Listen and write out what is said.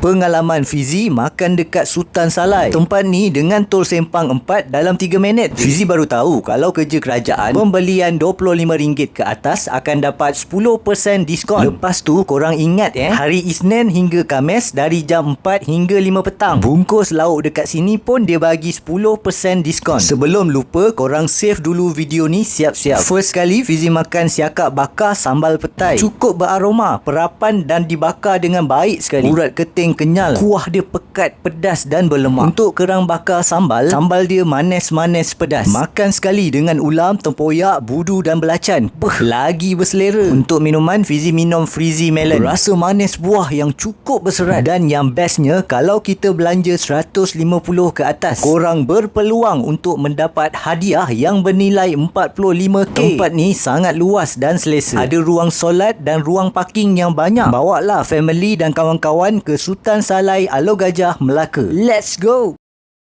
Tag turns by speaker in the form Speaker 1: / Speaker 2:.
Speaker 1: Pengalaman Fizi makan dekat Sultan Salai. Tempat ni dengan tol sempang 4 dalam 3 minit. Fizi baru tahu kalau kerja kerajaan, pembelian RM25 ke atas akan dapat 10% diskon. Lepas tu korang ingat eh, hari Isnin hingga Kamis dari jam 4 hingga 5 petang. Bungkus lauk dekat sini pun dia bagi 10% diskon. Sebelum lupa, korang save dulu video ni siap-siap. First kali Fizi makan siakap bakar sambal petai. Cukup beraroma, perapan dan dibakar dengan baik sekali. Urat keting paling kenyal. Kuah dia pekat, pedas dan berlemak. Untuk kerang bakar sambal, sambal dia manis-manis pedas. Makan sekali dengan ulam, tempoyak, budu dan belacan. Beh, lagi berselera. Untuk minuman, Fizi minum Freezy Melon. Rasa manis buah yang cukup berserat. Dan yang bestnya, kalau kita belanja 150 ke atas, korang berpeluang untuk mendapat hadiah yang bernilai 45K. Tempat ni sangat luas dan selesa. Ada ruang solat dan ruang parking yang banyak. Bawa lah family dan kawan-kawan ke Sultan Salai Alo Gajah Melaka. Let's go!